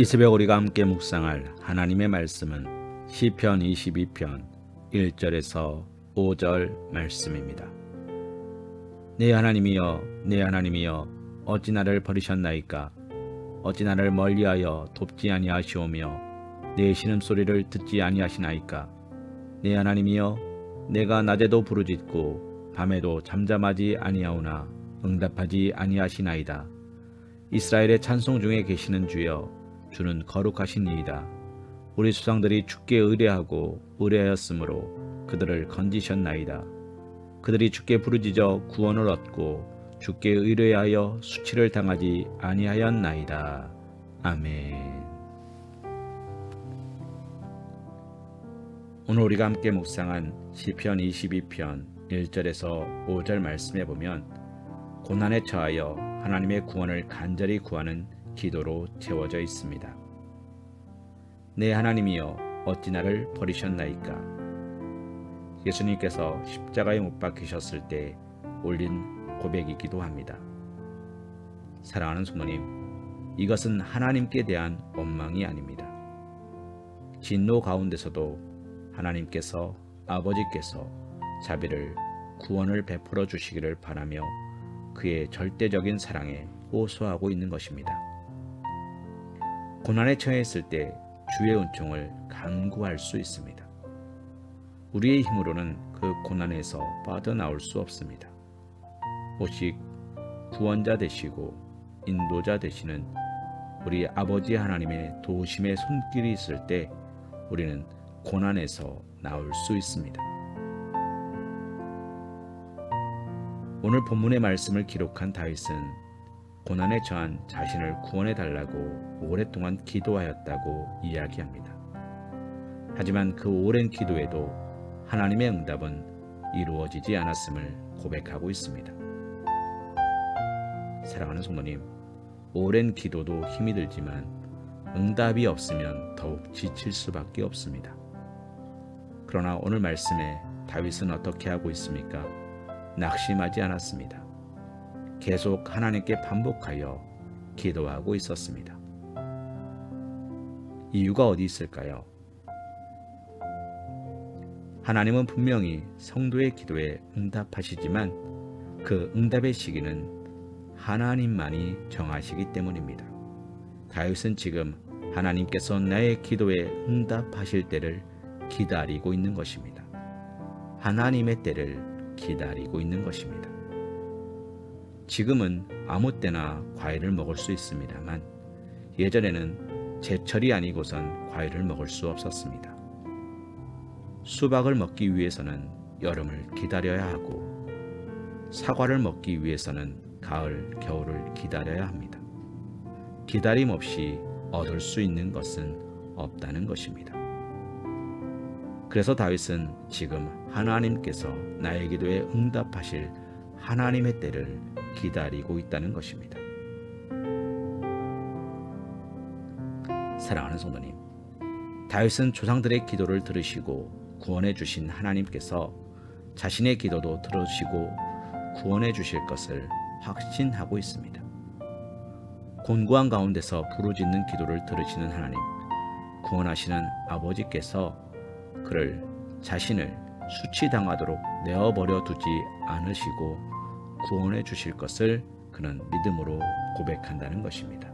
이 새벽 우리가 함께 묵상할 하나님의 말씀은 시편 22편 1절에서 5절 말씀입니다. 내 하나님이여 내 하나님이여 어찌 나를 버리셨나이까? 어찌 나를 멀리하여 돕지 아니하시오며 내 신음소리를 듣지 아니하시나이까? 내 하나님이여 내가 낮에도 부르짖고 밤에도 잠잠하지 아니하오나 응답하지 아니하시나이다. 이스라엘의 찬송 중에 계시는 주여 주는 거룩하신 이이다 우리 수상들이 주께 의뢰하고 의뢰하였으므로 그들을 건지셨나이다 그들이 주께 부르짖어 구원을 얻고 주께 의뢰하여 수치를 당하지 아니하였나이다. 아멘. 오늘 우리가 함께 묵상한 시편 22편 1절에서 5절 말씀에 보면 고난에 처하여 하나님의 구원을 간절히 구하는 기도로 채워져 있습니다. 내 하나님이여 어찌 나를 버리셨나이까? 예수님께서 십자가에 못 박히셨을 때 올린 고백이기도 합니다. 사랑하는 성도님, 이것은 하나님께 대한 원망이 아닙니다. 진노 가운데서도 하나님께서 아버지께서 자비를 구원을 베풀어 주시기를 바라며 그의 절대적인 사랑에 호소하고 있는 것입니다. 고난에 처했을 때 주의 은총을 간구할 수 있습니다. 우리의 힘으로는 그 고난에서 빠져나올 수 없습니다. 오직 구원자 되시고 인도자 되시는 우리 아버지 하나님의 도우심의 손길이 있을 때 우리는 고난에서 나올 수 있습니다. 오늘 본문의 말씀을 기록한 다윗은 고난에 처한 자신을 구원해 달라고 오랫동안 기도하였다고 이야기합니다. 하지만 그 오랜 기도에도 하나님의 응답은 이루어지지 않았음을 고백하고 있습니다. 사랑하는 성도님, 오랜 기도도 힘이 들지만 응답이 없으면 더욱 지칠 수밖에 없습니다. 그러나 오늘 말씀에 다윗은 어떻게 하고 있습니까? 낙심하지 않았습니다. 계속 하나님께 반복하여 기도하고 있었습니다. 이유가 어디 있을까요? 하나님은 분명히 성도의 기도에 응답하시지만 그 응답의 시기는 하나님만이 정하시기 때문입니다. 다윗은 지금 하나님께서 나의 기도에 응답하실 때를 기다리고 있는 것입니다. 하나님의 때를 기다리고 있는 것입니다. 지금은 아무 때나 과일을 먹을 수 있습니다만 예전에는 제철이 아니고선 과일을 먹을 수 없었습니다. 수박을 먹기 위해서는 여름을 기다려야 하고 사과를 먹기 위해서는 가을, 겨울을 기다려야 합니다. 기다림 없이 얻을 수 있는 것은 없다는 것입니다. 그래서 다윗은 지금 하나님께서 나의 기도에 응답하실 하나님의 때를 기다리고 있다는 것입니다. 사랑하는 성도님, 다윗은 조상들의 기도를 들으시고 구원해 주신 하나님께서 자신의 기도도 들으시고 구원해 주실 것을 확신하고 있습니다. 곤고한 가운데서 부르짖는 기도를 들으시는 하나님, 구원하시는 아버지께서 그를 자신을 수치당하도록 내어버려 두지 않으시고 구원해 주실 것을 그는 믿음으로 고백한다는 것입니다.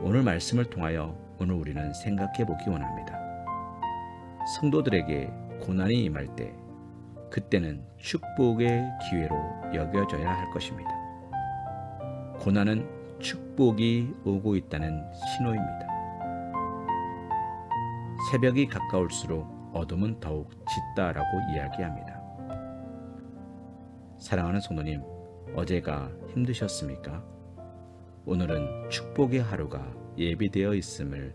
오늘 말씀을 통하여 오늘 우리는 생각해 보기 원합니다. 성도들에게 고난이 임할 때 그때는 축복의 기회로 여겨져야 할 것입니다. 고난은 축복이 오고 있다는 신호입니다. 새벽이 가까울수록 어둠은 더욱 짙다라고 이야기합니다. 사랑하는 성도님, 어제가 힘드셨습니까? 오늘은 축복의 하루가 예비되어 있음을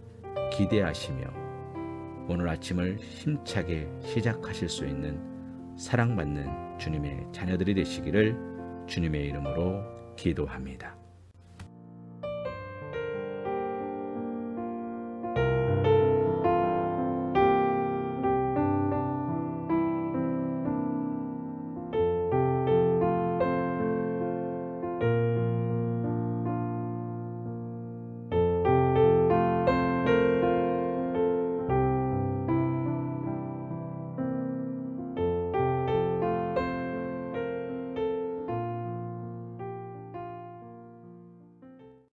기대하시며 오늘 아침을 힘차게 시작하실 수 있는 사랑받는 주님의 자녀들이 되시기를 주님의 이름으로 기도합니다.